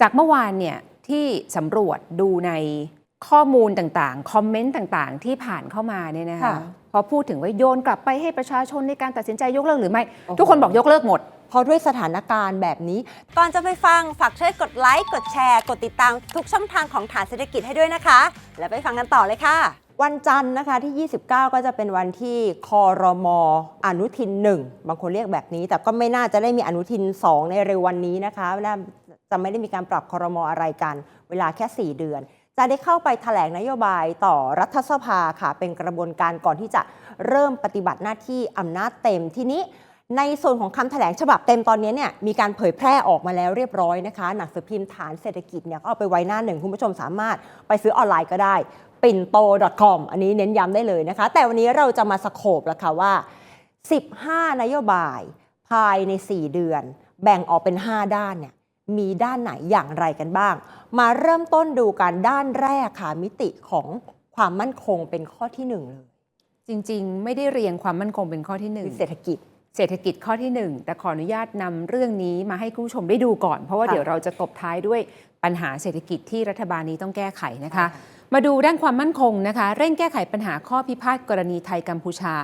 จากเมื่อวานเนี่ยที่สำรวจดูในข้อมูลต่างๆ คอมเมนต์ต่างๆ ที่ผ่านเข้ามาเนี่ยนะคะ ค่ะพอพูดถึงว่าโยนกลับไปให้ประชาชนในการตัดสินใจยกเลิกหรือไม่ โอ้โห ทุกคนบอกยกเลิกหมด เพราะด้วยสถานการณ์แบบนี้ ก่อนจะไปฟัง ฝากช่วยกดไลค์ กดแชร์ กดติดตามทุกช่องทางของฐานเศรษฐกิจให้ด้วยนะคะ แล้วไปฟังกันต่อเลยค่ะ วันจันทร์นะคะที่ 29 ก็จะเป็นวันที่คอรมออนุทิน 1 บางคนเรียกแบบนี้ แต่ก็ไม่น่าจะได้มีอนุทิน 2 ในเร็ววันนี้นะคะน่า จะไม่ได้มีการปรับคอรมออะไรกัน เวลาแค่ 4 เดือน จะได้เข้าไปแถลงนโยบายต่อรัฐสภาค่ะ เป็นกระบวนการก่อนที่จะเริ่มปฏิบัติหน้าที่อำนาจเต็มทีนี้ในส่วนของคำแถลงฉบับเต็มตอนนี้เนี่ยมีการเผยแพร่ออกมาแล้วเรียบร้อยนะคะ หนังสือพิมพ์ฐานเศรษฐกิจเนี่ยก็เอาไปไว้หน้าหนึ่งคุณผู้ชมสามารถไปซื้อออนไลน์ก็ได้ pinto.com อันนี้เน้นย้ำได้เลยนะคะ แต่วันนี้เราจะมาสโคบแล้วค่ะว่า 15 นโยบายภายใน 4 เดือน แบ่งออกเป็น 5 ด้านเนี่ย มีด้านไหนอย่างไรกันบ้าง มาเริ่มต้นดูกันด้านแรกค่ะมิติของความมั่นคงเป็นข้อที่หนึ่งเลยจริง ๆ ไม่ได้เรียงความมั่นคงเป็นข้อที่หนึ่งคือเศรษฐกิจเศรษฐกิจข้อที่หนึ่งแต่ขออนุญาตนำเรื่องนี้มาให้คุณผู้ชมได้ดูก่อน เพราะว่าค่ะเดี๋ยวเราจะตบท้ายด้วยปัญหาเศรษฐกิจที่รัฐบาลนี้ต้องแก้ไขนะคะใช่ค่ะมาดูด้านความมั่นคงนะคะ เร่งแก้ไขปัญหาข้อพิพาทกรณีไทยกัมพูชา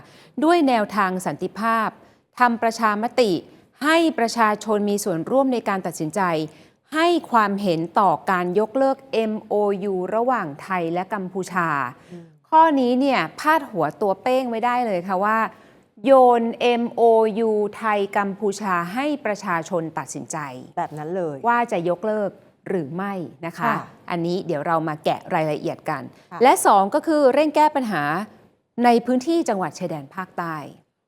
ด้วยแนวทางสันติภาพทำประชามติ ให้ประชาชนมีส่วนร่วมในการตัดสินใจ ให้ความเห็นต่อการยกเลิก MOU ระหว่างไทยและกัมพูชา ข้อนี้เนี่ยพาดหัวตัวเป้งไว้ได้เลยค่ะว่า โยน MOU ไทยกัมพูชาให้ประชาชนตัดสินใจ แบบนั้นเลย ว่าจะยกเลิกหรือไม่นะคะค่ะอันนี้เดี๋ยวเรามาแกะรายละเอียดกันค่ะและ 2 ก็คือเร่งแก้ปัญหาในพื้นที่จังหวัดชายแดนภาคใต้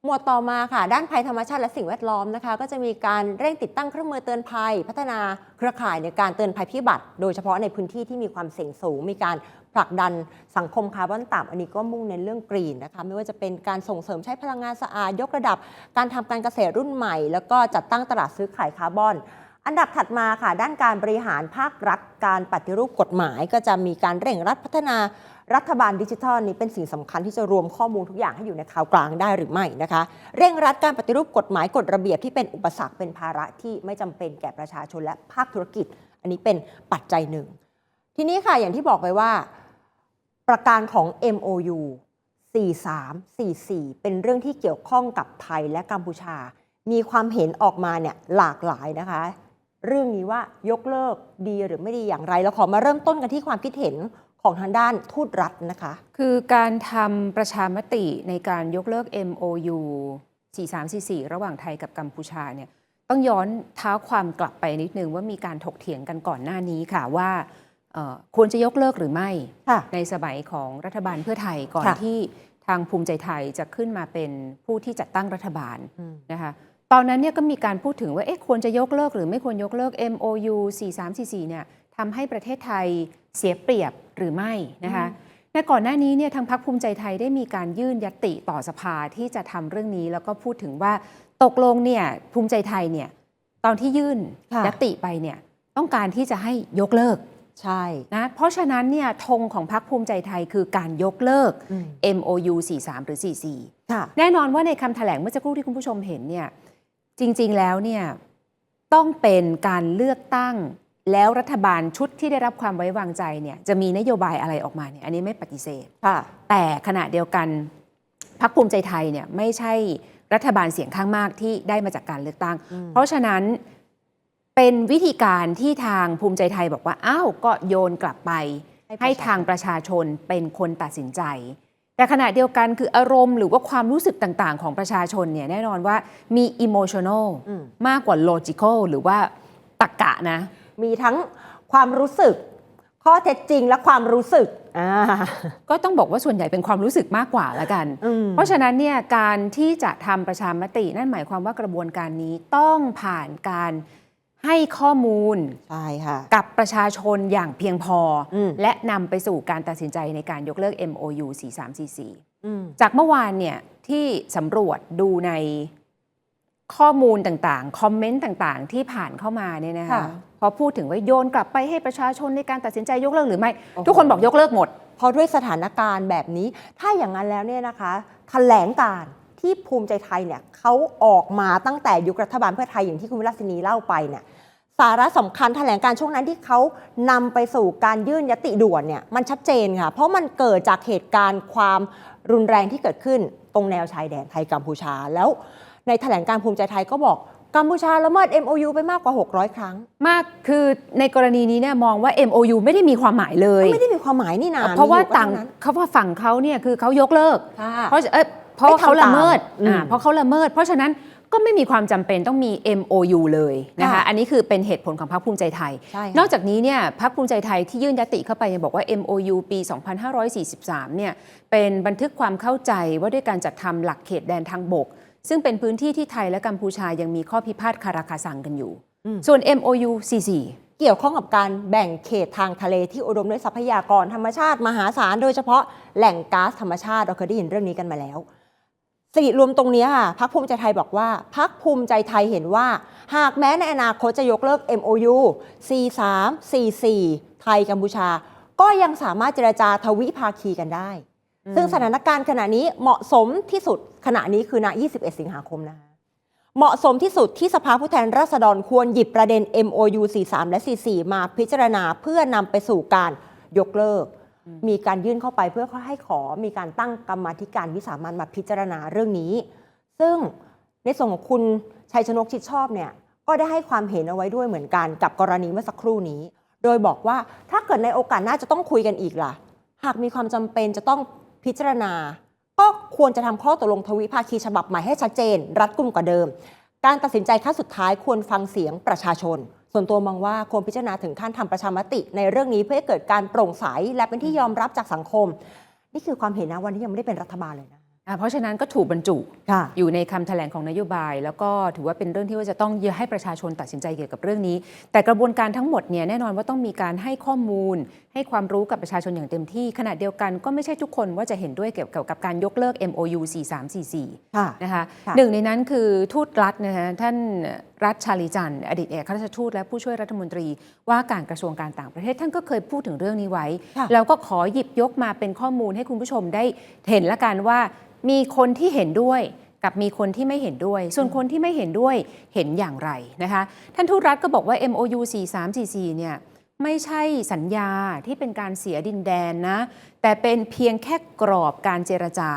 หมวดต่อมาค่ะ ด้านภัยธรรมชาติและสิ่งแวดล้อมนะคะ ก็จะมีการเร่งติดตั้งเครื่องมือเตือนภัย พัฒนาเครือข่ายในการเตือนภัยพิบัติ โดยเฉพาะในพื้นที่ที่มีความเสี่ยงสูง มีการผลักดันสังคมคาร์บอนต่ำอันนี้ก็มุ่งเน้นเรื่องกรีนนะคะ ไม่ว่าจะเป็นการส่งเสริมใช้พลังงานสะอาดยกระดับ การทำการเกษตรรุ่นใหม่ แล้วก็จัดตั้งตลาดซื้อขายคาร์บอน อันดับถัดมาค่ะด้านการบริหารภาครัฐการปฏิรูปกฎหมาย ก็จะมีการเร่งรัดพัฒนารัฐบาลดิจิทัลนี้เป็นสิ่งสำคัญที่จะรวมข้อมูลทุกอย่างให้อยู่ในข่าวกลางได้หรือไม่นะคะ เร่งรัดการปฏิรูปกฎหมายกฎระเบียบที่เป็นอุปสรรคเป็นภาระที่ไม่จำเป็นแก่ประชาชนและภาคธุรกิจ อันนี้เป็นปัจจัยหนึ่ง ทีนี้ค่ะอย่างที่บอกไปว่า ประการของ MOU 4344 เป็นเรื่องที่เกี่ยวข้องกับไทยและกัมพูชา มีความเห็นออกมาเนี่ยหลากหลายนะคะ เรื่องนี้ว่ายกเลิกดีหรือไม่ดีอย่างไรเราขอมาเริ่มต้นกันที่ความคิดเห็นของทางด้านทูตรัฐนะคะ คือการทำประชามติในการยกเลิก MOU 4344 ระหว่างไทยกับกัมพูชาเนี่ยต้องย้อนเท้าความกลับไปนิดนึงว่ามีการถกเถียงกันก่อนหน้านี้ค่ะว่าเอ่อควรจะยกเลิกหรือไม่ค่ะในสมัยของรัฐบาลเพื่อไทยก่อนค่ะที่ทางภูมิใจไทยจะขึ้นมาเป็นผู้ที่จัดตั้งรัฐบาลอืมนะคะ ตอนนั้นเนี่ยก็มีการพูดถึงว่าเอ๊ะควรจะยกเลิกหรือไม่ควรยกเลิก MOU 4344เนี่ยทำให้ประเทศไทยเสียเปรียบหรือไม่นะคะในก่อนหน้านี้เนี่ยทางพรรคภูมิใจไทยได้มีการยื่นยตติต่อสภาที่จะทำเรื่องนี้ แล้วก็พูดถึงว่าตกลงเนี่ยภูมิใจไทยเนี่ยตอนที่ยื่นค่ะยตติไปเนี่ยต้องการที่จะให้ยกเลิกใช่นะเพราะฉะนั้นเนี่ยธงของพรรคภูมิใจไทยคือการยกเลิกอืม MOU 43 หรือ 44ค่ะแน่นอนว่าในคำแถลงเมื่อสักครู่ที่คุณผู้ชมเห็นเนี่ย จริงๆแล้วเนี่ยต้องเป็นการเลือกตั้งแล้วรัฐบาลชุดที่ได้รับความไว้วางใจเนี่ยจะมีนโยบายอะไรออกมาเนี่ยอันนี้ไม่ปฏิเสธค่ะแต่ขณะเดียวกันพรรคภูมิใจไทยเนี่ยไม่ใช่รัฐบาลเสียงข้างมากที่ได้มาจากการเลือกตั้งอืมเพราะฉะนั้นเป็นวิธีการที่ทางภูมิใจไทยบอกว่าอ้าวก็โยนกลับไป ให้ทางประชาชนเป็นคนตัดสินใจ แต่ขณะเดียวกันคืออารมณ์หรือว่าความรู้สึกต่างๆ ของประชาชนเนี่ยแน่นอนว่ามี emotional อืมมากกว่า logical หรือว่าตรรกะนะ มีทั้งความรู้สึก ข้อเท็จจริงและความรู้สึกอ่าก็ต้องบอกว่าส่วนใหญ่เป็นความรู้สึกมากกว่าละกันอืมเพราะฉะนั้นเนี่ยการที่จะทำประชามตินั่นหมายความว่ากระบวนการนี้ต้องผ่านการ ให้ข้อมูลใช่ค่ะ กับประชาชนอย่างเพียงพออม และนำไปสู่การตัดสินใจในการยกเลิก MOU 4344 อืม จากเมื่อวานเนี่ยที่สำรวจดูในข้อมูลต่างๆ คอมเมนต์ต่างๆ ที่ผ่านเข้ามาเนี่ยนะคะค่ะพอพูดถึงว่าโยนกลับไปให้ประชาชนในการตัดสินใจยกเลิกหรือไม่ โอ้โห ทุกคนบอกยกเลิกหมด เพราะด้วยสถานการณ์แบบนี้ ถ้าอย่างนั้นแล้วเนี่ยนะคะ แถลงการณ์ ที่ภูมิใจไทยเนี่ยเขาออกมาตั้งแต่ยุครัฐบาลเพื่อไทยอย่างที่คุณวิลาสินีเล่าไปเนี่ยสาระสำคัญแถลงการช่วงนั้นที่เขานำไปสู่การยื่นยติด่วนเนี่ยมันชัดเจนค่ะ เพราะมันเกิดจากเหตุการณ์ความรุนแรงที่เกิดขึ้นตรงแนวชายแดนไทยกัมพูชา แล้วในแถลงการภูมิใจไทยก็บอกกัมพูชาละเมิด MOU ไปมากกว่า 600 ครั้ง มากคือในกรณีนี้เนี่ยมองว่า MOU ไม่ได้มีความหมายเลย ไม่ได้มีความหมายนี่นาเพราะว่ามีอยู่ก็ต่างเนั้นเขาว่าฝั่งเขาเนี่ยคือเขายกเลิกค่ะเพราะ เอ้ยเพราะว่าเขาละเมิดไม่ทำตามอ่าอืมเพราะเขาละเมิด เพราะฉะนั้นก็ไม่มีความจำเป็นต้องมี MOU เลยนะคะค่ะอันนี้คือเป็นเหตุผลของพรรคภูมิใจไทยใช่ค่ะนอกจากนี้เนี่ยพรรคภูมิใจไทยที่ยื่นยติเข้าไปยังบอกว่า MOU ปี 2543 เนี่ยเป็นบันทึกความเข้าใจว่าด้วยการจัดทำหลักเขตแดนทางบก ซึ่งเป็นพื้นที่ที่ไทยและกัมพูชายังมีข้อพิพาทคาราคาซังกันอยู่อืมส่วน MOU 44 เกี่ยวข้องกับการแบ่งเขตทางทะเลที่อุดมด้วยทรัพยากรธรรมชาติมหาศาลโดยเฉพาะแหล่งก๊าซธรรมชาติเราเคยได้ยินเรื่องนี้กันมาแล้ว สิริรวมตรงนี้ค่ะพักภูมิใจไทยบอกว่าพักภูมิใจไทยเห็นว่า หากแม้ในอนาคตจะยกเลิก MOU C3 C4 ไทยกัมพูชา ก็ยังสามารถเจรจาทวิภาคีกันได้ ซึ่งสถานการณ์ขณะนี้เหมาะสมที่สุดขณะนี้คือณ21 สิงหาคมนะคะเหมาะสมที่สุดที่สภาผู้แทนราษฎรควรหยิบประเด็น MOU 43 และ 44 มาพิจารณาเพื่อนำไปสู่การยกเลิก มีการยื่นเข้าไปเพื่อให้ขอมีการตั้งกรรมธิการวิสามันมาพิจารณาเรื่องนี้ ซึ่งในส่วนของคุณชัยชนกชิดชอบเนี่ยก็ได้ให้ความเห็นเอาไว้ด้วยเหมือนกันกับกรณีเมื่อสักครู่นี้ โดยบอกว่าถ้าเกิดในโอกาสหน้าจะต้องคุยกันอีกล่ะ หากมีความจำเป็นจะต้องพิจารณา ก็ควรจะทำข้อตกลงทวิภาคีฉบับใหม่ให้ชัดเจน รัดกุมกว่าเดิม การตัดสินใจขั้นสุดท้ายควรฟังเสียงประชาชน ส่วนตัวมองว่าควรพิจารณาถึงขั้นทำประชามติ ในเรื่องนี้เพื่อให้เกิดการโปร่งใสและเป็นที่ยอมรับจากสังคม นี่คือความเห็นนะวันที่ยังไม่ได้เป็นรัฐบาลเลยนะอ่าเพราะฉะนั้นก็ถูกบรรจุค่ะอยู่ในคำแถลงของนโยบาย แล้วก็ถือว่าเป็นเรื่องที่ว่าจะต้องให้ประชาชนตัดสินใจเกี่ยวกับเรื่องนี้ แต่กระบวนการทั้งหมดเนี่ยแน่นอนว่าต้องมีการให้ข้อมูล ให้ความรู้กับประชาชนอย่างเต็มที่ ขณะเดียวกันก็ไม่ใช่ทุกคนว่าจะเห็นด้วยเกี่ยวกับการยกเลิก MOU 4344ค่ะนะคะค่ะหนึ่งในนั้นคือทูตรัฐนะคะท่านรัฐชาลีจันทร์อดีตเอกอัครราชทูตและผู้ช่วยรัฐมนตรี ว่าการกระทรวงการต่างประเทศท่านก็เคยพูดถึงเรื่องนี้ไว้ค่ะแล้วก็ขอหยิบยกมาเป็นข้อมูลให้คุณผู้ชมได้เห็นละกันว่ามีคนที่เห็นด้วยกับมีคนที่ไม่เห็นด้วย ส่วนคนที่ไม่เห็นด้วยเห็นอย่างไรนะคะท่านทูตรัฐก็บอกว่า MOU 4344เนี่ย ไม่ใช่สัญญาที่เป็นการเสียดินแดนนะ แต่เป็นเพียงแค่กรอบการเจรจา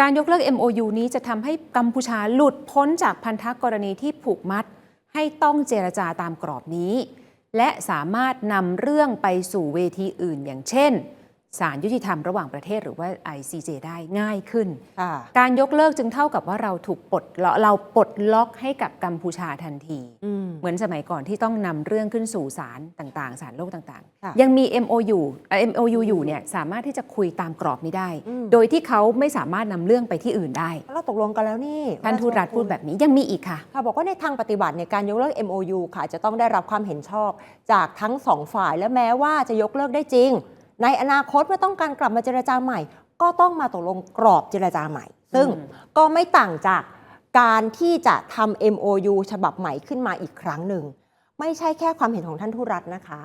การยกเลิก MOU นี้จะทำให้กัมพูชาหลุดพ้นจากพันธกรณีที่ผูกมัด ให้ต้องเจรจาตามกรอบนี้ และสามารถนำเรื่องไปสู่เวทีอื่นอย่างเช่น ศาลยุติธรรมระหว่างประเทศหรือว่า ICJ ได้ง่ายขึ้นค่ะการยกเลิกจึงเท่ากับว่าเราถูกปลดล็อกเราปลดล็อกให้กับกัมพูชาทันทีอืมเหมือนสมัยก่อนที่ต้องนำเรื่องขึ้นสู่ศาลต่างๆศาลโลกต่างค่ะๆยังมี MOU เอ่อ MOU อยู่เนี่ยสามารถที่จะคุยตามกรอบนี้ได้อืมโดยที่เขาไม่สามารถนำเรื่องไปที่อื่นได้เราตกลงกันแล้วนี่ท่านทูตรัฐพูดแบบนี้ยังมีอีกค่ะค่ะบอกว่าในทางปฏิบัติในยการยกเลิก MOU ค่ะจะต้องได้รับความเห็นชอบ จากทั้งสองฝ่ายและแม้ว่าจะยกเลิกได้จริง ในอนาคตเมื่อต้องการกลับมาเจรจาใหม่ ก็ต้องมาตกลงกรอบเจรจาใหม่ ซึ่งอืมก็ไม่ต่างจากการที่จะทำ MOU ฉบับใหม่ขึ้นมาอีกครั้งหนึ่ง ไม่ใช่แค่ความเห็นของท่านทูตรัฐนะคะ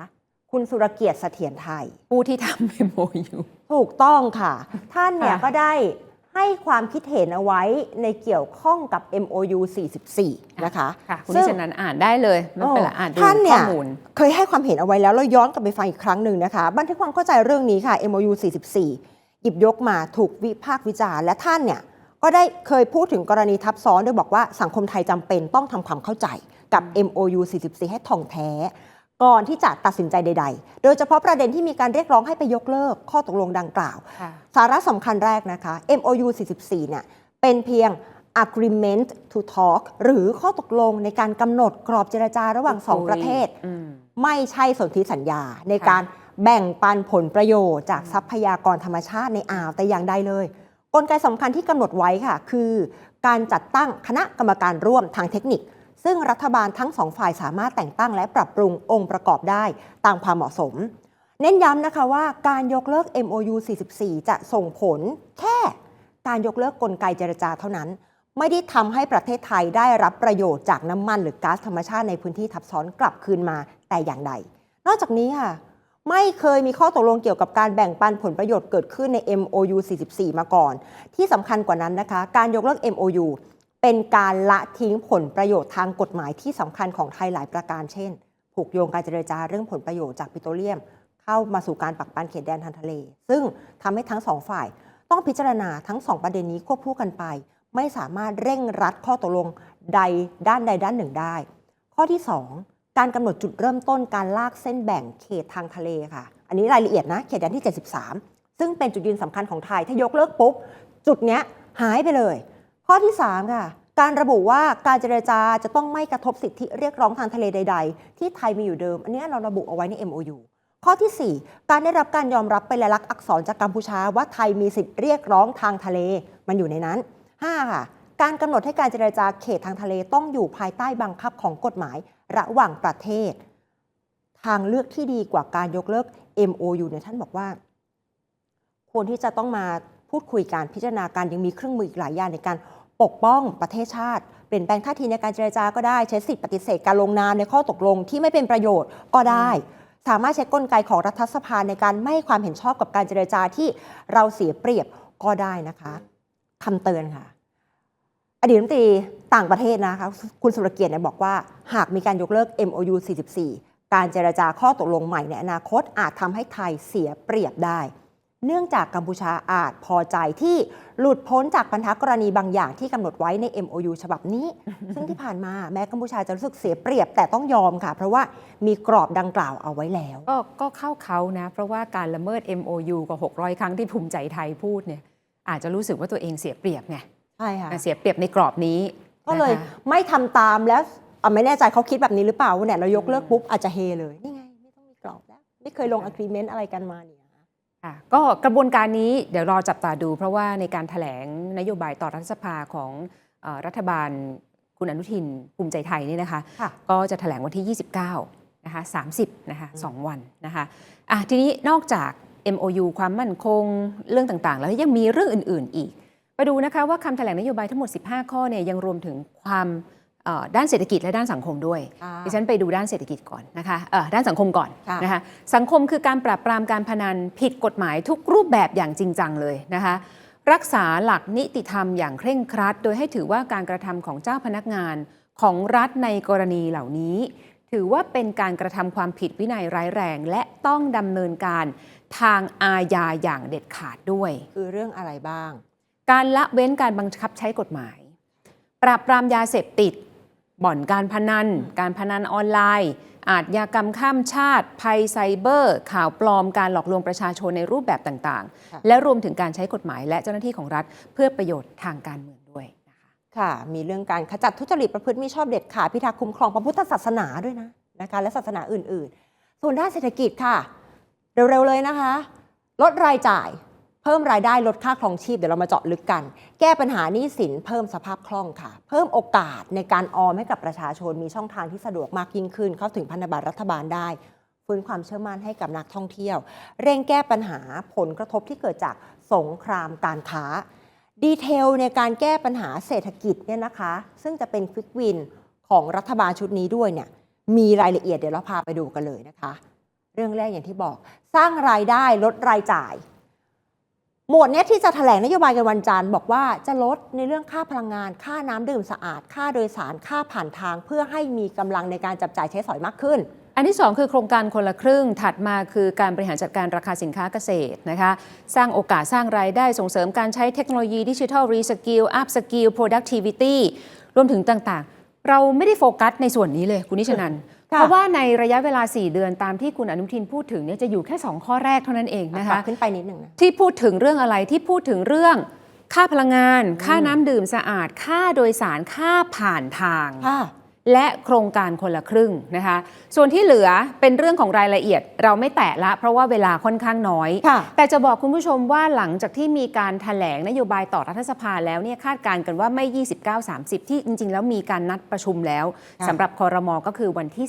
คุณสุรเกียรติเสถียรไทย ผู้ที่ทำ MOU ถูกต้องค่ะ ท่านเนี่ยค่ะก็ได้ ให้ความคิดเห็นเอาไว้ในเกี่ยวข้องกับ MOU 44 นะคะค่ะคุณซึ่นิงชนันอ่านได้เลยไม่เป็นไรอ่านดูท่านเนี่ข้อยมูลเคยให้ความเห็นเอาไว้แล้วเราย้อนกลับไปฟังอีกครั้งหนึ่งนะคะ บันทึกความเข้าใจเรื่องนี้ค่ะ MOU 44 หยิบยกมาถูกวิพากษ์วิจารณ์และท่านเนี่ยก็ได้เคยพูดถึงกรณีทับซ้อนโดยบอกว่าสังคมไทยจำเป็นต้องทำความเข้าใจกับ MOU 44 ให้ท่องแท้ ก่อนที่จะตัดสินใจใด ๆ โดยเฉพาะประเด็นที่มีการเรียกร้องให้ไปยกเลิกข้อตกลงดังกล่าวค่ะสาระสำคัญแรกนะคะ MOU 44 เนี่ย เป็นเพียง agreement to talk หรือข้อตกลงในการกำหนดกรอบเจรจาระหว่างสองประเทศอืมไม่ใช่สนธิสัญญาในค่ะการแบ่งปันผลประโยชน์จากทรัพยากรธรรมชาติในอ่าวแต่อย่างใดเลย กลไกสำคัญที่กำหนดไว้ค่ะ คือ การจัดตั้งคณะกรรมการร่วมทางเทคนิค ซึ่งรัฐบาลทั้งสองฝ่ายสามารถแต่งตั้งและปรับปรุงองค์ประกอบได้ตามความเหมาะสม เน้นย้ำนะคะว่าการยกเลิก MOU 44 จะส่งผลแค่การยกเลิกกลไกเจรจาเท่านั้น ไม่ได้ทำให้ประเทศไทยได้รับประโยชน์จากน้ำมันหรือก๊าซธรรมชาติในพื้นที่ทับซ้อนกลับคืนมาแต่อย่างใด นอกจากนี้ค่ะไม่เคยมีข้อตกลงเกี่ยวกับการแบ่งปันผลประโยชน์เกิดขึ้นใน MOU 44 มาก่อน ที่สำคัญกว่านั้นนะคะ การยกเลิก MOU เป็นการละทิ้งผลประโยชน์ทางกฎหมายที่สำคัญของไทยหลายประการเช่น ผูกโยงการเจรจาเรื่องผลประโยชน์จากปิโตรเลียม เข้ามาสู่การปักปันเขตแดนทางทะเล ซึ่งทำให้ทั้งสองฝ่าย ต้องพิจารณาทั้งสองประเด็นนี้ควบคู่กันไป ไม่สามารถเร่งรัดข้อตกลงใดด้านใดด้านหนึ่งได้ ข้อที่ 2 การกำหนดจุดเริ่มต้นการลากเส้นแบ่งเขตทางทะเลค่ะ อันนี้รายละเอียดนะเขตแดนที่ 73 ซึ่งเป็นจุดยืนสำคัญของไทยถ้ายกเลิกปุ๊บจุดเนี้ยหายไปเลย ข้อที่ 3 ค่ะ การระบุว่าการเจรจาจะต้องไม่กระทบสิทธิเรียกร้องทางทะเลใด ๆ ที่ไทยมีอยู่เดิม อันนี้เราระบุเอาไว้ใน MOU ข้อทีสี่ 4 การได้รับการยอมรับเป็นลายลักษณ์อักษรจากกัมพูชาว่าไทยมีสิทธิเรียกร้องทางทะเล มันอยู่ในนั้น 5 ค่ะ การกำหนดให้การเจรจาเขตทางทะเลต้องอยู่ภายใต้บังคับของกฎหมายระหว่างประเทศ ทางเลือกที่ดีกว่าการยกเลิก MOU เนี่ยท่านบอกว่า ควรที่จะต้องมาพูดคุยการพิจารณาการยังมีเครื่องมืออีกหลายอย่างในการ ปกป้องประเทศชาติ เปลี่ยนแปลงท่าทีในการเจรจาก็ได้ใช้สิทธิปฏิเสธการลงนามในข้อตกลงที่ไม่เป็นประโยชน์ก็ได้ สามารถใช้กลไกของรัฐสภาในการไม่ให้ความเห็นชอบกับการเจรจาที่เราเสียเปรียบก็ได้นะคะคำเตือนค่ะ อดีตรัฐมนตรีต่างประเทศนะคะ คุณสุรเกียรติเนี่ยบอกว่า หากมีการยกเลิก MOU 44 การเจรจาข้อตกลงใหม่ในอนาคตอาจทำให้ไทยเสียเปรียบได้ เนื่องจากกัมพูชาอาจพอใจที่หลุดพ้นจากปัญหากรณีบางอย่างที่กำหนดไว้ใน MOU ฉบับนี้ ซึ่งที่ผ่านมาแม้กัมพูชาจะรู้สึกเสียเปรียบแต่ต้องยอมค่ะ เพราะว่ามีกรอบดังกล่าวเอาไว้แล้ว ก็ก็เข้าเขานะ เพราะว่าการละเมิด MOU กว่า 600 ครั้งที่ภูมิใจไทยพูดเนี่ยอาจจะรู้สึกว่าตัวเองเสียเปรียบไงใช่ค่ะอะเสียเปรียบในกรอบนี้ ก็เลยนะคะไม่ทำตามแล้วอะไม่แน่ใจเขาคิดแบบนี้หรือเปล่าว่าเนี่ยเรายกเลิกปุ๊บอาจจะเฮเลยนี่ไงไม่ต้องมีกรอบแล้วไม่เคยลง agreement อะไรกันมาเนี่ยค่ะ ก็กระบวนการนี้เดี๋ยวรอจับตาดู เพราะว่าในการถแถลงนโยบายต่อรัฐสภาของเออรัฐบาลคุณอนุทินภูมิใจไทยนี่นะคะค่ะก็จะถแถลงวันที่ 29 นะคะ 30 นะคะสองวันนะคะอะทีนี้นอกจาก MOU ความมั่นคงเรื่องต่างๆ แล้วยังมีเรื่องอื่น ๆ อีก ไปดูนะคะว่าคำแถลงนโยบายทั้งหมด 15 ข้อเนี่ยยังรวมถึงความเอ่อ ด้านเศรษฐกิจและด้านสังคมด้วยค่ะดิฉันไปดูด้านเศรษฐกิจก่อนนะคะเอ่อด้านสังคมก่อนค่ะนะคะสังคมคือการปราบปรามการพนันผิดกฎหมายทุกรูปแบบอย่างจริงจังเลยนะคะรักษาหลักนิติธรรมอย่างเคร่งครัด โดยให้ถือว่าการกระทำของเจ้าพนักงานของรัฐในกรณีเหล่านี้ ถือว่าเป็นการกระทำความผิดวินัยร้ายแรง และต้องดำเนินการทางอาญาอย่างเด็ดขาดด้วย คือเรื่องอะไรบ้าง การละเว้นการบังคับใช้กฎหมาย ปราบปรามยาเสพติด บ่อนการพนัน การพนันออนไลน์ อาทยากรรมข้ามชาติ ภัยไซเบอร์ ข่าวปลอม การหลอกลวงประชาชนในรูปแบบต่างค่ะๆและรวมถึงการใช้กฎหมายและเจ้าหน้าที่ของรัฐ เพื่อประโยชน์ทางการเมืองด้วยนะคะค่ะ มีเรื่องการขจัดทุจริตประพฤติมิชอบเด็ดขาดพิทักษ์คุ้มครองพระพุทธศาสนาด้วยนะนะคะและศาสนาอื่น ๆ ส่วนด้านเศรษฐกิจค่ะ เร็วๆเลยนะคะ ลดรายจ่าย เพิ่มรายได้ลดค่าครองชีพเดี๋ยวเรามาเจาะลึกกัน แก้ปัญหาหนี้สินเพิ่มสภาพคล่องค่ะ เพิ่มโอกาสในการออมให้กับประชาชนมีช่องทางที่สะดวกมากยิ่งขึ้น เข้าถึงพันธบัตรรัฐบาลได้ฟื้นความเชื่อมั่นให้กับนักท่องเที่ยว เร่งแก้ปัญหาผลกระทบที่เกิดจากสงครามการค้า ดีเทลในการแก้ปัญหาเศรษฐกิจเนี่ยนะคะ ซึ่งจะเป็นควิกวินของรัฐบาลชุดนี้ด้วยเนี่ยมีรายละเอียดเดี๋ยวเราพาไปดูกันเลยนะคะ เรื่องแรกอย่างที่บอกสร้างรายได้ลดรายจ่าย หมวดนี้ที่จะแถลงนโยบายกันวันจันทร์บอกว่าจะลดในเรื่องค่าพลังงาน ค่าน้ำดื่มสะอาด ค่าโดยสารค่าผ่านทาง เพื่อให้มีกำลังในการจับจ่ายใช้สอยมากขึ้น อันที่ 2 คือโครงการคนละครึ่งถัดมาคือการบริหารจัดการราคาสินค้าเกษตรนะคะ สร้างโอกาสสร้างรายได้ส่งเสริมการใช้เทคโนโลยีดิจิทัลรีสกิลอัพสกิล productivity รวมถึงต่างๆ เราไม่ได้โฟกัสในส่วนนี้เลยคุณนิชนัน เพราะว่าในระยะเวลา 4 เดือนตามที่คุณอนุทินพูดถึงเนี่ยจะอยู่แค่ 2 ข้อแรกเท่านั้นเองนะปรับคะขึ้นไปนิดหนึ่งนะที่พูดถึงเรื่องอะไรที่พูดถึงเรื่องค่าพลังงาน ค่าน้ำดื่มสะอาด ค่าโดยสารค่าผ่านทางค่ะ และโครงการคนละครึ่งนะคะ ส่วนที่เหลือเป็นเรื่องของรายละเอียดเราไม่แตะละ เพราะว่าเวลาค่อนข้างน้อยค่ะแต่จะบอกคุณผู้ชมว่าหลังจากที่มีการถแถลงนโยบายต่อรัฐสภาแล้วเนี่ยคาดการณ์กันว่าไม่ 29 30 ที่จริง ๆ แล้วมีการนัดประชุมแล้วค่ะสำหรับคอรมอก็คือวันที่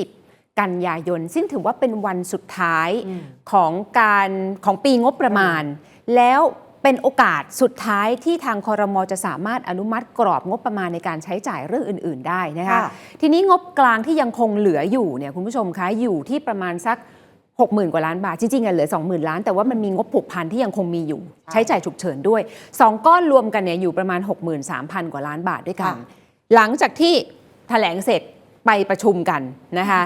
30กันยายน ซึ่งถือว่าเป็นวันสุดท้ายอืมของการของปีงบประมาณ แล้ว เป็นโอกาสสุดท้ายที่ทางคอรมอจะสามารถอนุมัติกรอบงบประมาณในการใช้จ่ายเรื่องอื่น ๆ ได้นะคะค่ะทีนี้งบกลางที่ยังคงเหลืออยู่เนี่ยคุณผู้ชมคะอยู่ที่ประมาณสัก60,000 กว่าล้านบาท จริงๆอะเหลือ 20,000 ล้าน แต่ว่ามันมีงบผูกพันที่ยังคงมีอยู่ ใช้จ่ายฉุกเฉินด้วย 2 ก้อนรวมกันเนี่ยอยู่ประมาณ 63,000 กว่าล้านบาทด้วยกันค่ะหลังจากที่แถลงเสร็จไปประชุมกันนะคะ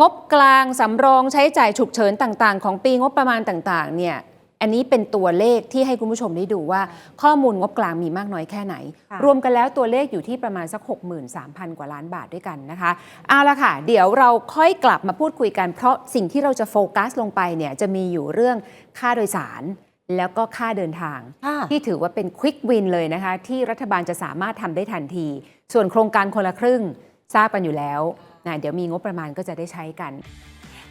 งบกลางสำรองใช้จ่ายฉุกเฉินต่างๆ ของปีงบประมาณต่างๆเนี่ย อันนี้เป็นตัวเลขที่ให้คุณผู้ชมได้ดูว่า ข้อมูลงบกลางมีมากน้อยแค่ไหนค่ะรวมกันแล้วตัวเลขอยู่ที่ประมาณสัก 63,000 กว่าล้านบาทด้วยกันนะคะเอาละค่ะ เดี๋ยวเราค่อยกลับมาพูดคุยกัน เพราะสิ่งที่เราจะโฟกัสลงไปเนี่ยจะมีอยู่เรื่องค่าโดยสารแล้วก็ค่าเดินทางค่ะที่ถือว่าเป็นควิกวินเลยนะคะ ที่รัฐบาลจะสามารถทำได้ทันที ส่วนโครงการคนละครึ่งทราบกันอยู่แล้วนะเดี๋ยวมีงบประมาณก็จะได้ใช้กัน